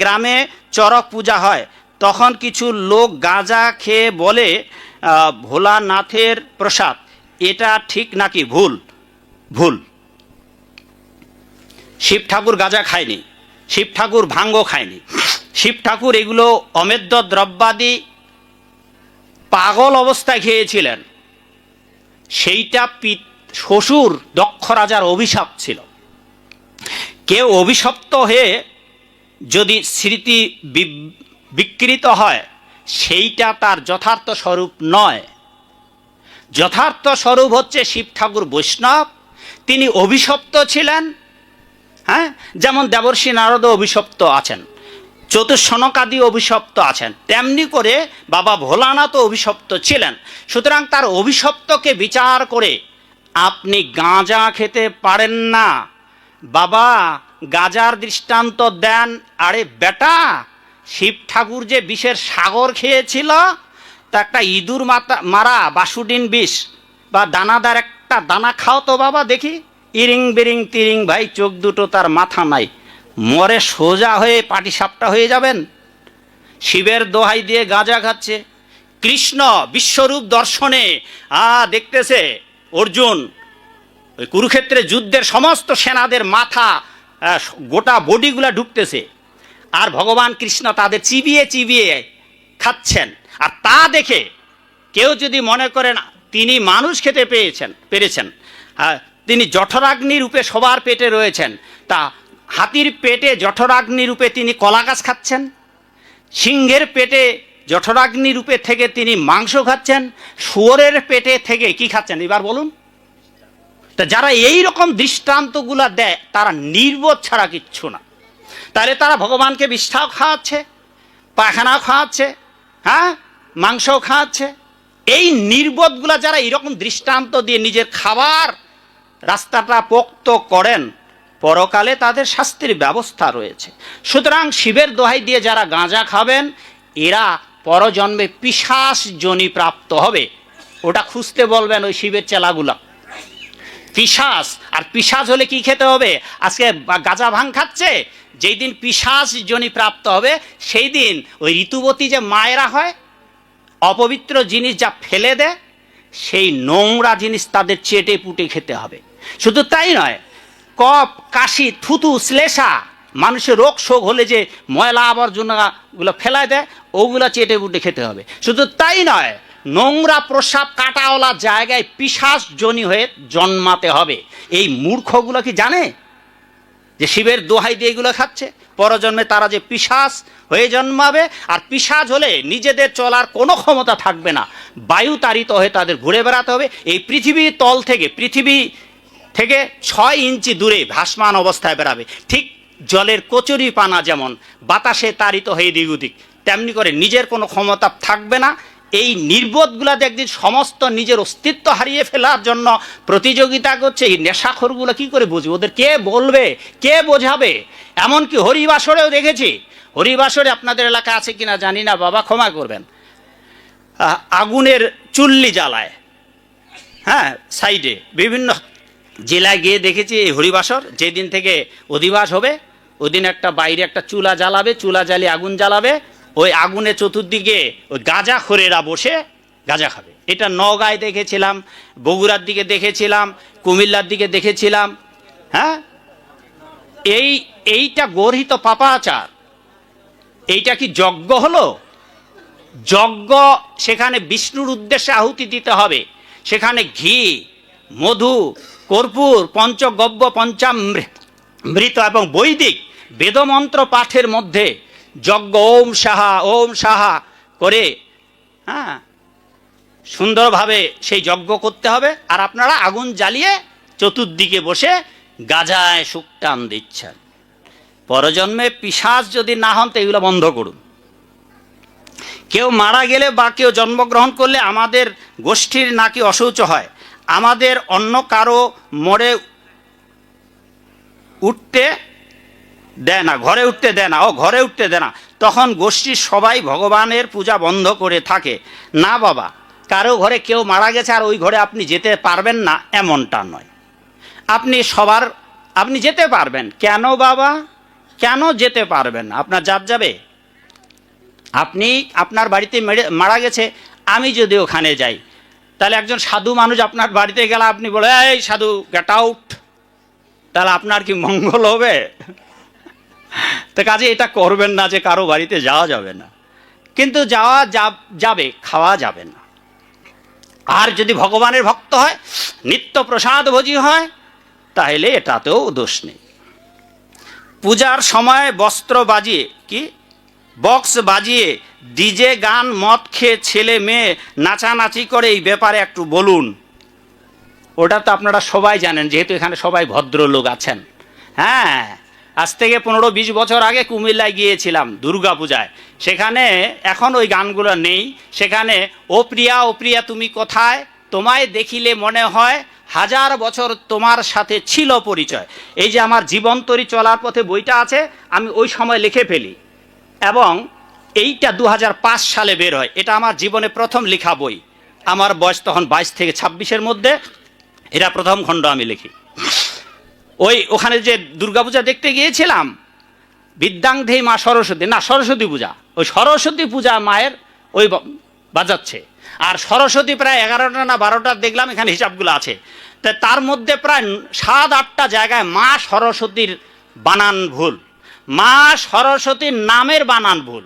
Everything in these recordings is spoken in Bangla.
গ্রামে চরক পূজা হয়, তখন কিছু লোক গাঁজা খেয়ে বলে ভোলানাথের প্রসাদ, এটা ঠিক নাকি ভুল? ভুল। শিব ঠাকুর গাঁজা খায়নি, শিব ঠাকুর ভাঙ্গ খায়নি। শিব ঠাকুর এগুলো অমেদ্য দ্রব্যাদি পাগল অবস্থায় খেয়েছিলেন। সেইটা শ্বশুর দক্ষ রাজার অভিশাপ ছিল। কেউ অভিশপ্ত হয়ে যদি স্মৃতি বিকৃত হয়, সেইটা তার যথার্থ স্বরূপ নয়। যথার্থ স্বরূপ হচ্ছে শিব ঠাকুর বৈষ্ণব, তিনি অভিশপ্ত ছিলেন হ্যাঁ? যেমন দেবর্ষী নারদ অভিশপ্ত আছেন চতুর্শনকাদি অভিশপ্ত আছেন, তেমনি করে বাবা ভোলানাথ অভিশপ্ত ছিলেন। সুতরাং তার অভিশপ্তকে বিচার করে আপনি গাঁজা খেতে পারেন না। বাবা গাজার দৃষ্টান্ত দেন, আরে বেটা, শিব ঠাকুর যে বিষের সাগর খেয়েছিল, তা একটা ইঁদুর মাতা, মারা বাসুডিন বিষ, বা দানাদার একটা দানা খাও তো বাবা দেখি। ইরিং বিরিং তিরিং, ভাই, চোখ দুটো তার মাথা নাই। মরে সোজা হয়ে পাটি সাপটা হয়ে যাবেন। শিবের দোহাই দিয়ে গাঁজা খাচ্ছে। কৃষ্ণ বিশ্বরূপ দর্শনে, আ, দেখতেছে অর্জুন। ওই কুরুক্ষেত্রে যুদ্ধের সমস্ত সেনাদের মাথা গোটা বডিগুলা ঢুকতেছে। আর ভগবান কৃষ্ণ তাদের চিবিয়ে চিবিয়ে খাচ্ছেন। আর তা দেখে কেউ যদি মনে করেন তিনি মানুষ খেতে পেয়েছেন, পেরেছেন তিনি জঠরাগ্নি রূপে সবার পেটে রয়েছেন, তা হাতির পেটে জঠরাগ্নি রূপে তিনি কলা গাছ খাচ্ছেন? সিংহের পেটে জঠরাগ্নি রূপে থেকে তিনি মাংস খাচ্ছেন? শুয়োরের পেটে থেকে কি খাচ্ছেন? এবার বলুন। তা যারা এই রকম দৃষ্টান্তগুলো দেয়, তারা নির্বোধ ছাড়া কিচ্ছু না। তাহলে তারা ভগবানকে বিষ্ঠাও খাওয়াচ্ছে, পায়খানাও খাওয়াচ্ছে হ্যাঁ? মাংসও খাওয়াচ্ছে। এই নির্বোধগুলা যারা এরকম দৃষ্টান্ত দিয়ে নিজের খাবার রাস্তাটা পোক্ত করেন, পরকালে তাদের শাস্তির ব্যবস্থা রয়েছে। সুতরাং শিবের দোহাই দিয়ে যারা গাঁজা খাবেন, এরা পরজন্মে পিশাস জনি প্রাপ্ত হবে। ওটা খুঁজতে বলবেন ওই শিবের চেলাগুলা। পিশাস আর পিশাস হলে কি খেতে হবে? আজকে গাঁজা ভাং খাচ্ছে, যেই দিন পিশাস জনি প্রাপ্ত হবে, সেই দিন ওই ঋতুবতী যে মায়েরা হয়, অপবিত্র জিনিস যা ফেলে দেয়, সেই নোংরা জিনিস তাদের চেটে পুটে খেতে হবে। শুধু তাই নয় কপ কাশি, থুতু, শ্লেষা, মানুষের রোগ শোক হলে যে ময়লা আবর্জনাগুলো ফেলায় দেয়, ওগুলো চেটে পুটে খেতে হবে। শুধু তাই নয় নোংরা প্রসাব কাটাওয়ালা জায়গায় পিশাস জনি হয়ে জন্মাতে হবে। এই মূর্খগুলো কি জানে? যে শিবের দোহাই দিয়ে এগুলো খাচ্ছে। পরজন্মে তারা যে পিশাচ হয়ে জন্মাবে, আর পিশাচ হলে নিজেদের চলার কোনো ক্ষমতা থাকবে না। বায়ু তাড়িত হয়ে তাদের ঘুরে বেড়াতে হবে। এই পৃথিবীর তল থেকে, পৃথিবী থেকে ছয় ইঞ্চি দূরে ভাসমান অবস্থায় বেড়াবে। ঠিক জলের কচুরি পানা যেমন বাতাসে তাড়িত হয়ে দিক তেমনি করে নিজের কোনো ক্ষমতা থাকবে না। এই নির্বোধগুলাতে একদিন সমস্ত নিজের অস্তিত্ব হারিয়ে ফেলার জন্য প্রতিযোগিতা করছে। এই নেশাখোরগুলো কী করে বুঝবে? ওদের কে বলবে? কে বোঝাবে? এমনকি হরিবাসরেও দেখেছি। হরিবাসরে আপনাদের এলাকা আছে কিনা জানি না, বাবা ক্ষমা করবেন। আগুনের চুল্লি জ্বালায়। হ্যাঁ সাইডে। বিভিন্ন জেলায় গিয়ে দেখেছি এই হরিবাসর। যেদিন থেকে অধিবাস হবে, ওদিন একটা বাইরে একটা চুলা জ্বালাবে, চুলা জ্বালিয়ে আগুন জ্বালাবে। ওই আগুনের চতুর্দিকে ওই গাঁজা খোরেরা বসে গাঁজা খাবে। এটা নগাঁয় দেখেছিলাম, বগুড়ার দিকে দেখেছিলাম, কুমিল্লার দিকে দেখেছিলাম হ্যাঁ? এই, এইটা গর্হিত পাপাচার। এইটা কি যজ্ঞ হলো? যজ্ঞ সেখানে বিষ্ণুর উদ্দেশ্যে আহুতি দিতে হবে। সেখানে ঘি, মধু, কর্পূর, পঞ্চগব্য পঞ্চামৃত এবং বৈদিক বেদমন্ত্র পাঠের মধ্যে যজ্ঞ, ওম সাহা ওম সাহা করে হ্যাঁ সুন্দরভাবে সেই যজ্ঞ করতে হবে। আর আপনারা আগুন জ্বালিয়ে চতুর্দিকে বসে গাজায় টান দিচ্ছেন। পরজন্মে পিসাজ যদি না হন, তো এগুলো বন্ধ করুন। কেউ মারা গেলে বা কেউ জন্মগ্রহণ করলে আমাদের গোষ্ঠীর নাকি অশৌচ হয়। আমাদের অন্য কারও মরে উঠতে দেয় না, ঘরে উঠতে দেয় না, ও ঘরে উঠতে দেয় না। তখন গোষ্ঠীর সবাই ভগবানের পূজা বন্ধ করে থাকে। না বাবা, কারও ঘরে কেউ মারা গেছে আর ওই ঘরে আপনি যেতে পারবেন না, এমনটা নয়। আপনি সবার, আপনি যেতে পারবেন। কেন বাবা? কেন যেতে পারবেন আপনার জাত যাবে। আপনি, আপনার বাড়িতে মারা গেছে, আমি যদি ওখানে যাই, তাহলে একজন সাধু মানুষ আপনার বাড়িতে গেলে আপনি বলে, এই সাধু গেট আউট তাহলে আপনার কি মঙ্গল হবে? তো কাজে এটা করবেন না যে কারও বাড়িতে যাওয়া যাবে না। কিন্তু যাওয়া যাবে খাওয়া যাবে না। আর যদি ভগবানের ভক্ত হয়, নিত্য প্রসাদ ভোজি হয়, তাহলে এটাতেও দোষ নেই। পূজার সময় বস্ত্র বাজিয়ে, কি? বক্স বাজিয়ে, ডিজে গান, মদ খেয়ে ছেলে মেয়ে নাচানাচি করে এই ব্যাপারে একটু বলুন। ওটা তো আপনারা সবাই জানেন, যেহেতু এখানে সবাই ভদ্রলোক আছেন। হ্যাঁ আজ থেকে পনেরো বিশ বছর আগে কুমিল্লায় গিয়েছিলাম, দুর্গা পূজায়। সেখানে এখন ওই গানগুলো নেই। সেখানে, ও প্রিয়া ও প্রিয়া, তুমি কোথায়? তোমায় দেখিলে মনে হয় হাজার বছর তোমার সাথে ছিল পরিচয়। এই যে আমার জীবন জীবন্তরী চলার পথে বইটা আছে, আমি ওই সময় লিখে ফেলি। এবং এইটা দু হাজার পাঁচ সালে বের হয়। এটা আমার জীবনে প্রথম লেখা বই। আমার বয়স তখন বাইশ থেকে ছাব্বিশের মধ্যে। এটা প্রথম খণ্ড আমি লিখি। ওই ওখানে যে দুর্গাপূজা দেখতে গিয়েছিলাম বিদ্যাংধে মা সরস্বতী, না, সরস্বতী পূজা, ওই সরস্বতী পূজা মায়ের ওই বাজাচ্ছে। আর সরস্বতী প্রায় এগারোটা না বারোটা দেখলাম এখানে হিসাবগুলো আছে। তা তার মধ্যে প্রায় সাত, আটটা জায়গায় মা সরস্বতীর বানান ভুল। মা সরস্বতীর নামের বানান ভুল।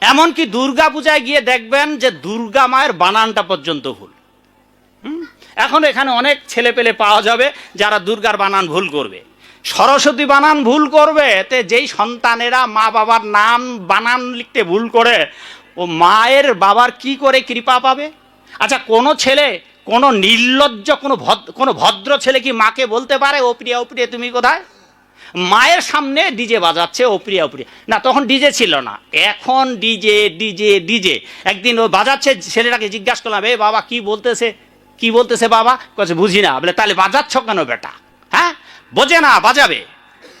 এমনকি দুর্গা পূজায় গিয়ে দেখবেন যে দুর্গা মায়ের বানানটা পর্যন্ত ভুল? এখন এখানে অনেক ছেলে পেলে পাওয়া যাবে যারা দুর্গার বানান ভুল করবে। সরস্বতী বানান ভুল করবে, তে যেই সন্তানেরা মা বাবার নাম বানান লিখতে ভুল করে, ও মায়ের বাবার কি করে কৃপা পাবে? আচ্ছা কোনো ছেলে, কোনো নির্লজ্জ, কোনো ভদ্র কোনো ভদ্র ছেলে কি মাকে বলতে পারে, ও প্রিয়া ও প্রিয়া, তুমি কোথায়? মায়ের সামনে ডিজে বাজাচ্ছে, ও প্রিয়া ও প্রিয়া। না, তখন ডিজে ছিল না। এখন ডিজে ডিজে ডিজে। একদিন ও বাজাচ্ছে, ছেলেটাকে জিজ্ঞাসা করলাম, এ বাবা, কি বলতেছে? কি বলতেছে বাবা? কাছে বুঝি না। বলে, তাহলে বাজাচ্ছ কেন বেটা? হ্যাঁ? বোঝে না, বাজাবে।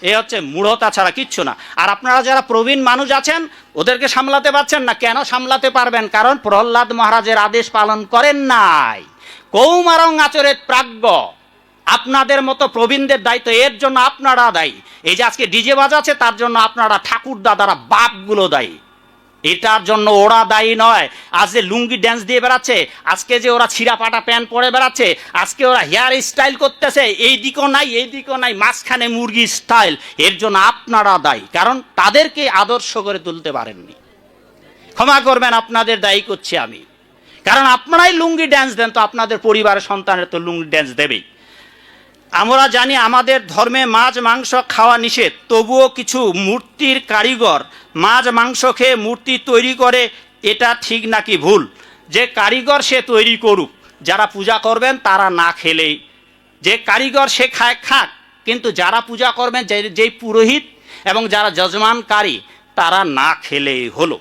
এ হচ্ছে মূঢ়তা ছাড়া কিচ্ছু না। আর আপনারা যারা প্রবীণ মানুষ আছেন, ওদেরকে সামলাতে পারছেন না। কেন সামলাতে পারবেন? কারণ প্রহ্লাদ মহারাজের আদেশ পালন করেন নাই। কৌমারং আচরের প্রাজ্ঞ। আপনাদের মতো প্রবীণদের দায়িত্ব, এর জন্য আপনারা দায়ী। এই যে আজকে ডিজে বাজাচ্ছে, তার জন্য আপনারা ঠাকুর দাদারা বাপগুলো দায়ী। এটার জন্য ওরা দায়ী নয়। আজ যে লুঙ্গি ড্যান্স দিয়ে বেড়াচ্ছে, আজকে যে ওরা ছিঁড়া পাটা প্যান্ট পরে বেড়াচ্ছে, আজকে ওরা হেয়ার স্টাইল করতেছে, এই দিকও নাই, এই দিকও নাই, মাঝখানে মুরগি স্টাইল এর জন্য আপনারা দায়ী, কারণ তাদেরকে আদর্শ করে তুলতে পারেননি। ক্ষমা করবেন, আপনাদের দায়ী করছি আমি। কারণ আপনারাই লুঙ্গি ড্যান্স দেন, তো আপনাদের পরিবারের সন্তানের তো লুঙ্গি ড্যান্স দেবেই। আমরা জানি আমাদের ধর্মে মাছ, মাংস খাওয়া নিষেধ। তবুও কিছু মূর্তির কারিগর মাছ, মাংস খেয়ে মূর্তি তৈরি করে, এটা ঠিক নাকি ভুল? যে কারিগর সে তৈরি করুক, যারা পূজা করবেন তারা না খেলেই। যে কারিগর সে খায়, খাক, কিন্তু যারা পূজা করবেন যেই পুরোহিত এবং যারা যজমানকারী, তারা না খেলেই হলো।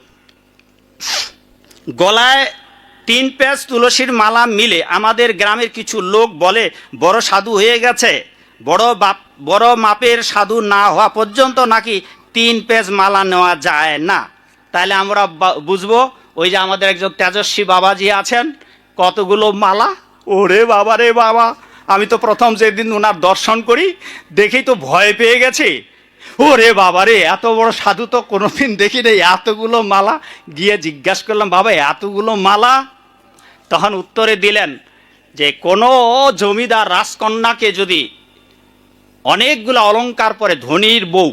গলায় তিন পেঁচ তুলসীর মালা মিলে আমাদের গ্রামের কিছু লোক বলে, বড় সাধু হয়ে গেছে। বড় বাপ, বড় মাপের সাধু না হওয়া পর্যন্ত নাকি তিন পেজ মালা নেওয়া যায় না? তাহলে আমরা বুঝব, ওই যে আমাদের একজন তেজস্বী বাবাজি আছেন, কতগুলো মালা? ওরে বাবা রে বাবা, আমি তো প্রথম যেদিন ওনার দর্শন করি, দেখেই তো ভয় পেয়ে গেছি। ওরে বাবা রে, এত বড় সাধু তো কোনোদিন দেখি নেই এতগুলো মালা গিয়ে জিজ্ঞাসা করলাম, বাবা, এতগুলো মালা তখন উত্তরে দিলেন যে কোনো জমিদার রাজকন্যাকে যদি অনেকগুলো অলংকার পরে ধনির বউ,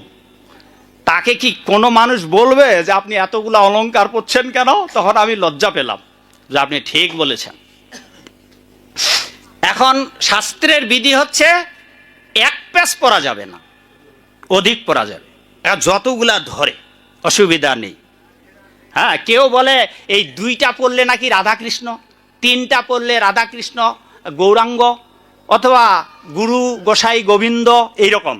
তাকে কি কোনো মানুষ বলবে যে আপনি এতগুলো অলংকার পরছেন কেন? তখন আমি লজ্জা পেলাম যে আপনি ঠিক বলেছেন। এখন শাস্ত্রের বিধি হচ্ছে এক প্যাচ পরা যাবে না, অধিক পরা যাবে। যতগুলা ধরে, অসুবিধা নেই। হ্যাঁ কেউ বলে, এই দুইটা পড়লে নাকি রাধাকৃষ্ণ? তিনটা পড়লে রাধাকৃষ্ণ, গৌরাঙ্গ অথবা গুরু, গোসাই, গোবিন্দ এইরকম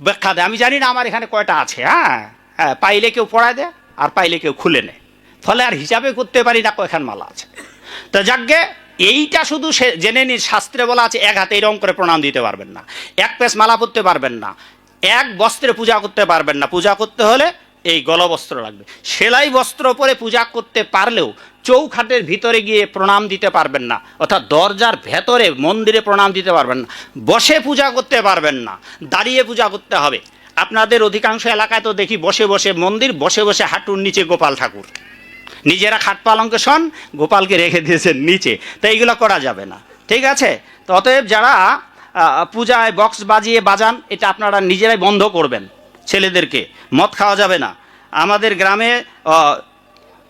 ব্যাখ্যা দেয়। আমি জানি না আমার এখানে কয়টা আছে হ্যাঁ? হ্যাঁ পাইলে কেউ পড়ায় দেয় আর পাইলে কেউ খুলে নেয়। ফলে আর হিসাবে করতে পারি না কয়খান মালা আছে। তো যাকে এইটা শুধু সে জেনে নিন, শাস্ত্রে বলা আছে, এক হাতে এরকম করে প্রণাম দিতে পারবেন না, এক পেস মালা পরতে পারবেন না, এক বস্ত্রে পূজা করতে পারবেন না। পূজা করতে হলে এই গলবস্ত্র লাগবে। সেলাই বস্ত্র পরে পূজা করতে পারলেও চৌখাটের ভিতরে গিয়ে প্রণাম দিতে পারবেন না, অর্থাৎ দরজার ভেতরে মন্দিরে প্রণাম দিতে পারবেন না, বসে পূজা করতে পারবেন না, দাঁড়িয়ে পূজা করতে হবে। আপনাদের অধিকাংশ এলাকায় তো দেখি বসে বসে মন্দির, বসে বসে হাঁটুর নিচে গোপাল ঠাকুর। নিজেরা খাট পালঙ্কে শোন গোপালকে রেখে দিয়েছেন নিচে। তো এইগুলো করা যাবে না। ঠিক আছে? তো অতএব যারা পূজায় বক্স বাজিয়ে বাজান, এটা আপনারা নিজেরাই বন্ধ করবেন। ছেলেদেরকে। মদ খাওয়া যাবে না। আমাদের গ্রামে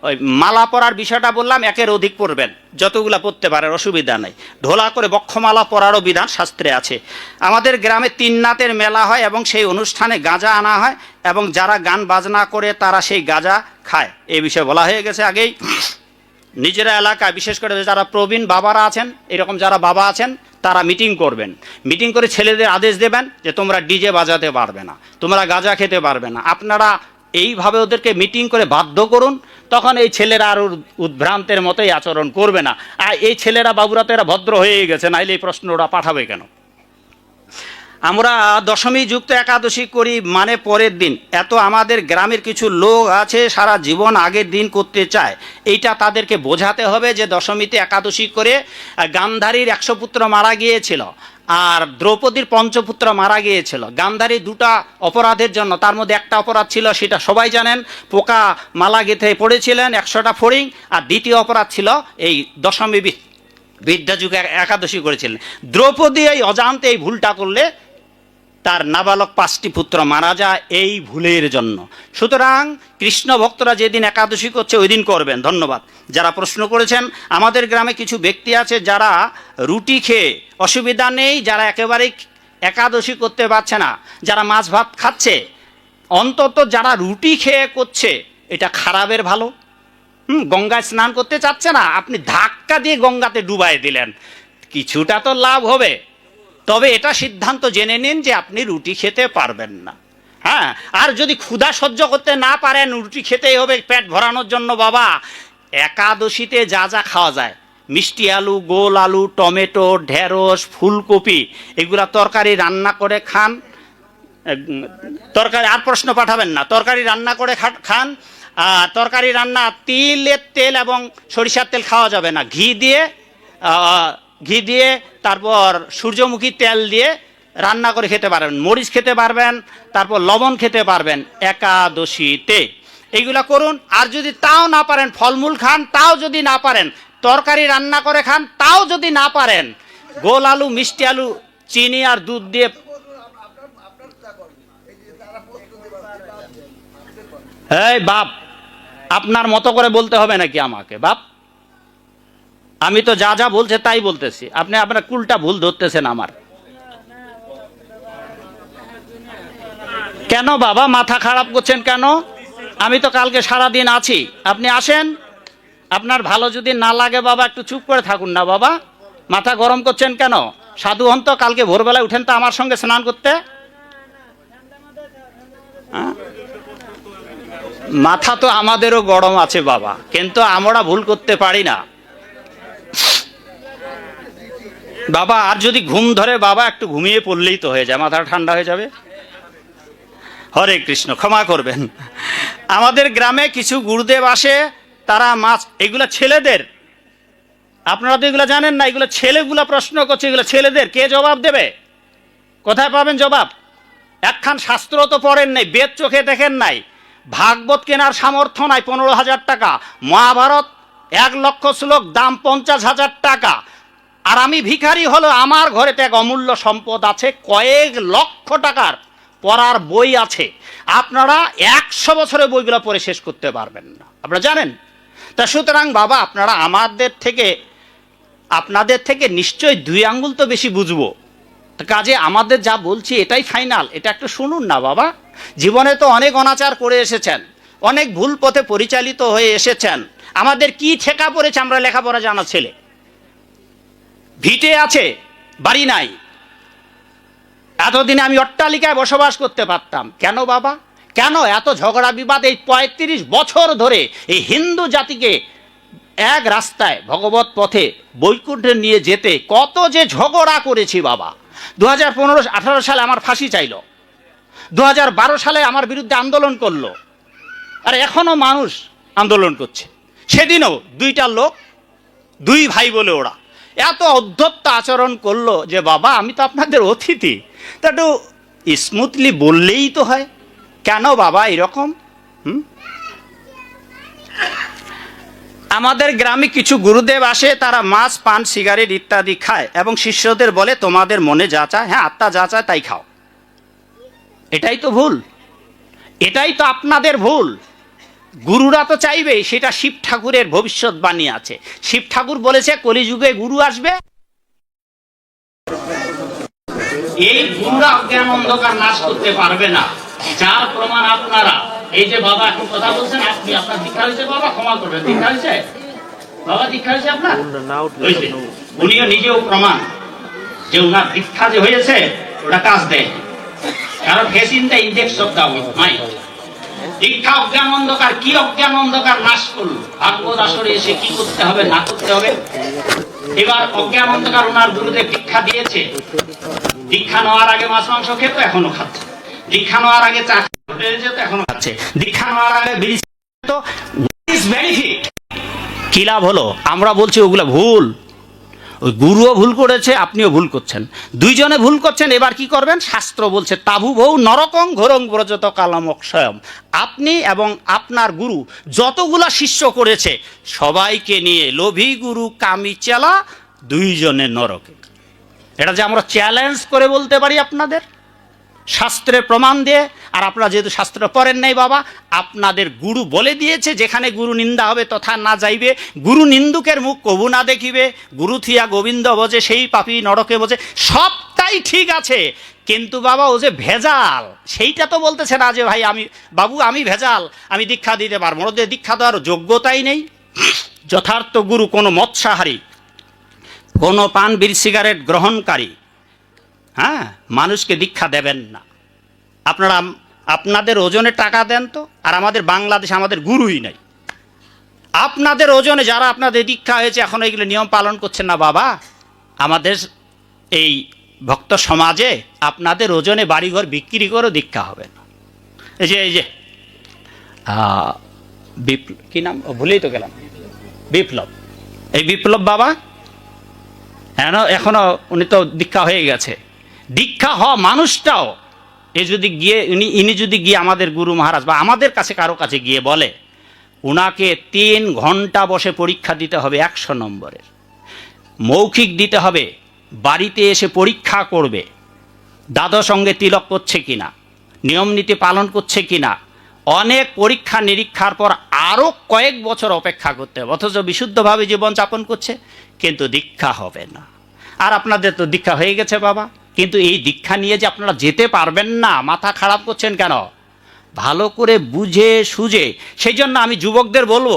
ওই মালা পরার বিষয়টা বললাম, একের অধিক পড়বেন যতগুলা পড়তে পারেন, অসুবিধা নেই। ঢোলা করে বক্ষমালা পরারও বিধান শাস্ত্রে আছে। আমাদের গ্রামে তিন নাতের মেলা হয় এবং সেই অনুষ্ঠানে গাঁজা আনা হয় এবং যারা গান বাজনা করে তারা সেই গাঁজা খায়। এই বিষয়ে বলা হয়ে গেছে আগেই। নিজেরা এলাকায়, বিশেষ করে যারা প্রবীণ বাবারা আছেন, এরকম যারা বাবা আছেন, তারা মিটিং করবেন। মিটিং করে ছেলেদের আদেশ দেবেন যে তোমরা ডিজে বাজাতে পারবে না, তোমরা গাঁজা খেতে পারবে না। আপনারা এইভাবে ওদেরকে মিটিং করে বাধ্য করুন, তখন এই ছেলেরা আর উদ্ভ্রান্তের মতোই আচরণ করবে না। আর এই ছেলেরা বাবুরা তো এরা ভদ্র হয়ে গেছে, নাইলে এই প্রশ্ন ওরা পাঠাবে কেন? আমরা দশমী যুক্ত একাদশী করি মানে পরের দিন। এত আমাদের গ্রামের কিছু লোক আছে, সারা জীবন আগের দিন করতে চায়। এইটা তাদেরকে বোঝাতে হবে যে দশমীতে একাদশী করে গান্ধারীর একশো পুত্র মারা গিয়েছিল আর দ্রৌপদীর পঞ্চপুত্র মারা গিয়েছিল। গান্ধারী দুটা অপরাধের জন্য, তার মধ্যে একটা অপরাধ ছিল, সেটা সবাই জানেন, পোকা মালা গেঁথে পড়েছিলেন, একশোটা ফড়িং, আর দ্বিতীয় অপরাধ ছিল এই দশমী বিদ্যাযুগে একাদশী করেছিলেন। দ্রৌপদী এই অজান্তে এই ভুলটা করলে তার নাবালক পাঁচটি পুত্র মারা যায় এই ভুলের জন্য। সুতরাং কৃষ্ণ ভক্তরা যেদিন একাদশী করছে, ওই দিন করবেন। ধন্যবাদ। যারা প্রশ্ন করেছেন, আমাদের গ্রামে কিছু ব্যক্তি আছে যারা রুটি খেয়ে অসুবিধা নেই, যারা একেবারেই একাদশী করতে পারছে না, যারা মাছ ভাত খাচ্ছে, অন্তত যারা রুটি খেয়ে করছে, এটা খারাপের ভালো। হুম, গঙ্গায় স্নান করতে চাচ্ছে না, আপনি ধাক্কা দিয়ে গঙ্গাতে ডুবাই দিলেন। কিছুটা তো লাভ হবে। তবে এটা সিদ্ধান্ত জেনে নিন যে আপনি রুটি খেতে পারবেন না। হ্যাঁ আর যদি ক্ষুধা সহ্য করতে না পারেন, রুটি খেতেই হবে পেট ভরানোর জন্য, বাবা। একাদশীতে যা যা খাওয়া যায়। মিষ্টি আলু, গোল আলু, টমেটো, ঢেঁড়স, ফুলকপি, এগুলা তরকারি রান্না করে খান। তরকারি, আর প্রশ্ন পাঠাবেন না। তরকারি রান্না করে খান। তরকারি রান্না তিলের তেল এবং সরিষার তেল খাওয়া যাবে না। ঘি দিয়ে ঘি দিয়ে, তারপর সূর্যমুখী তেল দিয়ে রান্না করে খেতে পারবেন। মরিচ খেতে পারবেন, তারপর লবণ খেতে পারবেন একাদশীতে। এইগুলা করুন, আর যদি তাও না পারেন ফলমূল খান, তাও যদি না পারেন, তরকারি রান্না করে খান, তাও যদি না পারেন, গোল আলু, মিষ্টি আলু, চিনি আর দুধ দিয়ে এই বাপ, আপনার মতো করে বলতে হবে নাকি আমাকে? বাপ আমি তো যা যা বলছে তাই বলতেছি। আপনি আপনার কুলটা ভুল ধরতেছেন আমার। কেন বাবা, মাথা খারাপ করছেন কেন? আমি তো কালকে সারা দিন আছি। আপনি আসেন। আপনার ভালো যদি না লাগে বাবা, একটু চুপ করে থাকুন না বাবা। মাথা গরম করছেন কেন? সাধু হন তো কালকে ভোরবেলায় উঠেন তো আমার সঙ্গে স্নান করতে? হ্যাঁ? মাথা তো আমাদেরও গরম আছে বাবা, কিন্তু আমরা ভুল করতে পারি না। বাবা, আর যদি ঘুম ধরে বাবা, একটু ঘুমিয়ে পড়লেই তো হয়ে যায় মাথা ঠান্ডা হয়ে যাবে। হরে কৃষ্ণ, ক্ষমা করবেন। আমাদের গ্রামে কিছু গুরুদেব আসে, তারা মাছ, এগুলা ছেলেদের। আপনারা তো এগুলো জানেন না, এগুলো ছেলেগুলা প্রশ্ন করছে, এগুলো ছেলেদের। কে জবাব দেবে? কোথায় পাবেন জবাব? একখান শাস্ত্র তো পড়েন নাই, বেদ চোখে দেখেন নাই। ভাগবত কেনার সামর্থ্য নাই, পনেরো হাজার টাকা। মহাভারত এক লক্ষ শ্লোক, দাম পঞ্চাশ হাজার টাকা। আর আমি ভিখারি হলো আমার ঘরে এক অমূল্য সম্পদ আছে, কয়েক লক্ষ টাকার পড়ার বই আছে। আপনারা একশো বছরের বইগুলো পড়ে শেষ করতে পারবেন না। আপনারা জানেন? তা সুতরাং বাবা, আপনারা আমাদের থেকে, আপনাদের থেকে নিশ্চয়ই দুই আঙ্গুল তো বেশি বুঝব। কাজে আমাদের যা বলছি এটাই ফাইনাল, এটা একটু শুনুন না বাবা। জীবনে তো অনেক অনাচার করে এসেছেন, অনেক ভুল পথে পরিচালিত হয়ে এসেছেন। আমাদের কি ঠেকা পড়েছে আমরা লেখাপড়া জানা ছেলে। ভিটে আছে, বাড়ি নাই। এতদিনে আমি অট্টালিকায় বসবাস করতে পারতাম। কেন বাবা? কেন এত ঝগড়া বিবাদ এই পঁয়ত্রিশ বছর ধরে এই হিন্দু জাতিকে এক রাস্তায় ভগবত পথে বৈকুণ্ঠে নিয়ে যেতে কত যে ঝগড়া করেছি বাবা। দু হাজার পনেরো, আঠারো সালে আমার ফাঁসি চাইলো। দু হাজার বারো সালে আমার বিরুদ্ধে আন্দোলন করল। আর এখনও মানুষ আন্দোলন করছে। সেদিনও দুইটা লোক, দুই ভাই বলে ওরা। এত অধ্যত্ত আচরণ করল যে, বাবা, আমি তো আপনাদের অতিথি। তা একটু স্মুথলি বললেই তো হয়। কেন বাবা, এরকম? আমাদের গ্রামে কিছু গুরুদেব আসে, তারা মাছ, পান, সিগারেট ইত্যাদি খায় এবং শিষ্যদের বলে, তোমাদের মনে যা চায় হ্যাঁ আত্মা যা চায়, তাই খাও এটাই তো ভুল। এটাই তো আপনাদের ভুল। গুরুরা তো চাইবে সেটা শিব ঠাকুরের ভবিষ্যৎবাণী আছে। শিব ঠাকুর বলেছে কলিযুগে গুরু আসবে। এই গুরুরা অজ্ঞান অন্ধকার নাশ করতে পারবে না। যার প্রমাণ আপনারা এই যে বাবা এখন কথা বলছেন আপনি আপনার দীক্ষা হয়েছে বাবা? ক্ষমা করবেন। দীক্ষা হয়েছে? বাবা দীক্ষা হয়েছে আপনার? উনিও নিজেও প্রমাণ যে ওনার দীক্ষা যে হয়েছে ওটা কাজ দেয়। কারণ he's in the index of the mind দীক্ষা অজ্ঞান অন্ধকার কি অজ্ঞান অন্ধকার, নাশ করল। ভাগবত আসরে এসে কি করতে হবে, না করতে হবে? এবার অজ্ঞান অন্ধকার ওনার গুরুদেব দীক্ষা দিয়েছে। দীক্ষা নেওয়ার আগে মাছ, মাংস খেত এখনও খাচ্ছে। দীক্ষা নেওয়ার আগে চা যেত এখনও খাচ্ছে। দীক্ষা নেওয়ার আগে বিড়ি তো বেনিফিট কি লাভ হলো? আমরা বলছি ওগুলো ভুল। ওই গুরুও ভুল করেছে, আপনিও ভুল করছেন। দুইজনে ভুল করছেন, এবার কি করবেন? শাস্ত্র বলছে, তাবু বউ নরকং ঘোরং ব্রজত কালাম স্বয়ং আপনি এবং আপনার গুরু যতগুলা শিষ্য করেছে, সবাইকে নিয়ে লোভী গুরু কামি চেলা দুইজনে নরকে। এটা যে আমরা চ্যালেঞ্জ করে বলতে পারি আপনাদের? শাস্ত্রের প্রমাণ দিয়ে, আর আপনারা যেহেতু শাস্ত্র পড়েন নাই বাবা, আপনাদের গুরু বলে দিয়েছে, যেখানে গুরু নিন্দা হবে তথা না যাইবে। গুরু নিন্দুকের মুখ কবু না দেখিবে, গুরু থিয়া গোবিন্দ বোঝে, সেই পাপি নরকে বোঝে, সবটাই ঠিক আছে। কিন্তু বাবা, ও যে ভেজাল, সেইটা তো বলতেছে না যে, ভাই, আমি, বাবু, আমি ভেজাল, আমি দীক্ষা দিতে পারব ওদের দীক্ষা দেওয়ার যোগ্যতাই নেই। যথার্থ গুরু কোনো মৎস্যাহারী, কোনো পান বীর সিগারেট গ্রহণকারী হ্যাঁ মানুষকে দীক্ষা দেবেন না। আপনারা, আপনাদের ওজনে টাকা দেন তো, আর আমাদের বাংলাদেশ আমাদের গুরুই নাই। আপনাদের ওজনে যারা আপনাদের দীক্ষা হয়েছে, এখন এইগুলো নিয়ম পালন করছেন না বাবা। আমাদের এই ভক্ত সমাজে আপনাদের ওজনে বাড়িঘর বিক্রি করেও দীক্ষা হবে না। এই যে এই যে বিপ্লব কি নাম? ভুলেই তো গেলাম। বিপ্লব। এই বিপ্লব বাবা, এখনও এখনও উনি তো দীক্ষা হয়ে গেছে। দীক্ষা হওয়া মানুষটাও, এ যদি গিয়ে উনি ইনি যদি গিয়ে আমাদের গুরু মহারাজ বা আমাদের কাছে কারও কাছে গিয়ে বলে ওনাকে তিন ঘণ্টা বসে পরীক্ষা দিতে হবে একশো নম্বরের। মৌখিক দিতে হবে, বাড়িতে এসে পরীক্ষা করবে দ্বাদশ সঙ্গে তিলক করছে কিনা, নিয়ম নীতি পালন করছে কিনা, অনেক পরীক্ষা নিরীক্ষার পর আরও কয়েক বছর অপেক্ষা করতে হবে, অথচ বিশুদ্ধভাবে জীবনযাপন করছে, কিন্তু দীক্ষা হবে না। আর আপনাদের তো দীক্ষা হয়ে গেছে বাবা। কিন্তু এই দীক্ষা নিয়ে যে আপনারা যেতে পারবেন না, মাথা খারাপ করছেন কেন? ভালো করে বুঝে সুঝে, সেই জন্য আমি যুবকদের বলব,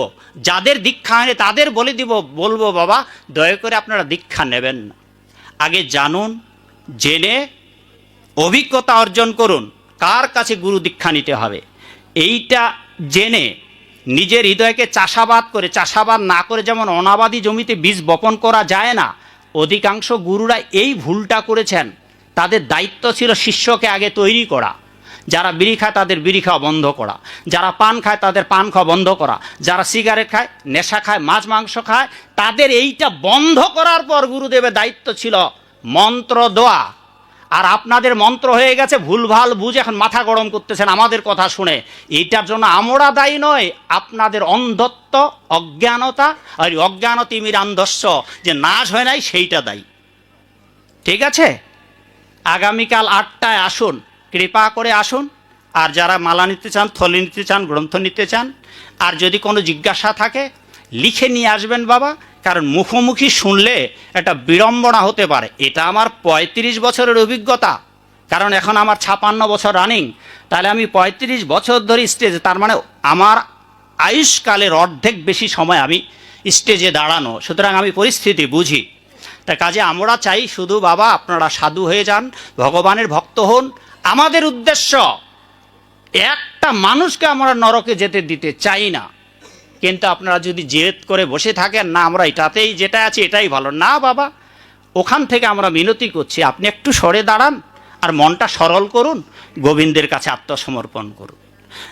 যাদের দীক্ষা হয়নি তাদের বলে দিব, বলব বাবা, দয়া করে আপনারা দীক্ষা নেবেন না। আগে জানুন, জেনে অভিজ্ঞতা অর্জন করুন, কার কাছে গুরু দীক্ষা নিতে হবে। এইটা জেনে নিজের হৃদয়কে চাষাবাদ করে, চাষাবাদ না করে যেমন অনাবাদী জমিতে বীজ বপন করা যায় না, অধিকাংশ গুরুরা এই ভুলটা করেছেন। তাদের দায়িত্ব ছিল শিষ্যকে আগে তৈরি করা। যারা বিড়ি খায় তাদের বিড়ি খাওয়া বন্ধ করা। যারা পান খায় তাদের পান খাওয়া বন্ধ করা। যারা সিগারেট খায়, নেশা খায়, মাছ, মাংস খায়, তাদের এইটা বন্ধ করার পর গুরুদেবের দায়িত্ব ছিল মন্ত্র দেওয়া। আর আপনাদের মন্ত্র হয়ে গেছে, ভুলভাল বুঝে এখন মাথা গরম করতেছেন আমাদের কথা শুনে। এইটার জন্য আমরা দায়ী নয় আপনাদের অন্ধত্ব, অজ্ঞানতা, আর এই অজ্ঞান তিমির আন্ধস্য যে নাশ হয় নাই সেইটা দায়ী। ঠিক আছে? আগামীকাল আটটায় আসুন, কৃপা করে আসুন। আর যারা মালা নিতে চান, থলি নিতে চান, গ্রন্থ নিতে চান, আর যদি কোনো জিজ্ঞাসা থাকে, লিখে নিয়ে আসবেন বাবা, কারণ মুখোমুখি শুনলে একটা বিড়ম্বনা হতে পারে। এটা আমার পঁয়ত্রিশ বছরের অভিজ্ঞতা। কারণ এখন আমার ছাপান্ন বছর রানিং তাহলে আমি পঁয়ত্রিশ বছর ধরে স্টেজে তার মানে আমার আয়ুষ্কালের অর্ধেক বেশি সময় আমি স্টেজে দাঁড়ানো। সুতরাং আমি পরিস্থিতি বুঝি। তা কাজে আমরা চাই শুধু বাবা, আপনারা সাধু হয়ে যান, ভগবানের ভক্ত হন। আমাদের উদ্দেশ্য, একটা মানুষকে আমরা নরকে যেতে দিতে চাই না। কিন্তু আপনারা যদি জেদ করে বসে থাকেন, না, আমরা এটাতেই যেটা আছে, এটাই ভালো। না, বাবা, ওখান থেকে আমরা মিনতি করছি। আপনি একটু সরে দাঁড়ান আর মনটা সরল করুন, গোবিন্দের কাছে আত্মসমর্পণ করুন।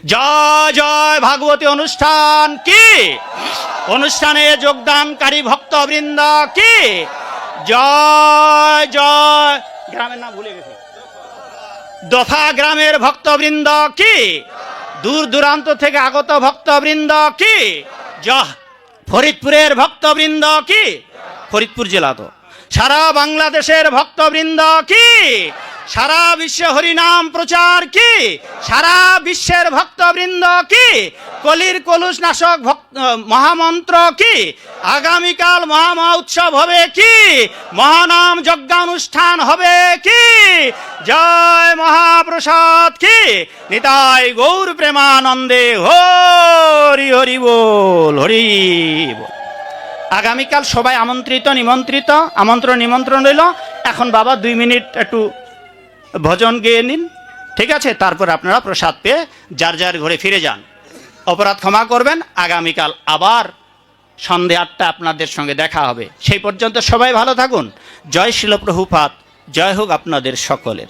জয় জয়, ভাগবতী অনুষ্ঠান, কি? অনুষ্ঠানে যোগদানকারী ভক্তবৃন্দ, কি? জয় জয়। গ্রামের নাম ভুলে গেছি। দফা গ্রামের ভক্তবৃন্দ কি? দূর দূরান্ত থেকে আগত ভক্তবৃন্দ কি? জহ ফরিদপুরের ভক্তবৃন্দ কি? ফরিদপুর জেলা তো। সারা বাংলাদেশের ভক্তবৃন্দ কি? সারা বিশ্বে হরিনাম প্রচার কি? সারা বিশ্বের ভক্তবৃন্দ কি? কলির কলুষ নাশক মহামন্ত্র কি? আগামীকাল মহামা উৎসব হবে কি? মহানাম যজ্ঞানুষ্ঠান হবে কি? জয় মহাপ্রসাদ কি? নিতাই গৌর প্রেমানন্দে হরি হরি বল হরি বল। আগামীকাল সবাই আমন্ত্রিত, নিমন্ত্রিত, আমন্ত্রণ, নিমন্ত্রণ রইল। এখন বাবা দুই মিনিট একটু ভজন গেয়ে নিন। ঠিক আছে? তারপর আপনারা প্রসাদ পেয়ে যার যার ঘরে ফিরে যান। অপরাধ ক্ষমা করবেন। আগামীকাল আবার সন্ধে আটটা আপনাদের সঙ্গে দেখা হবে। সেই পর্যন্ত সবাই ভালো থাকুন। জয় শিলপ্রভুপাত। জয় হোক আপনাদের সকলের।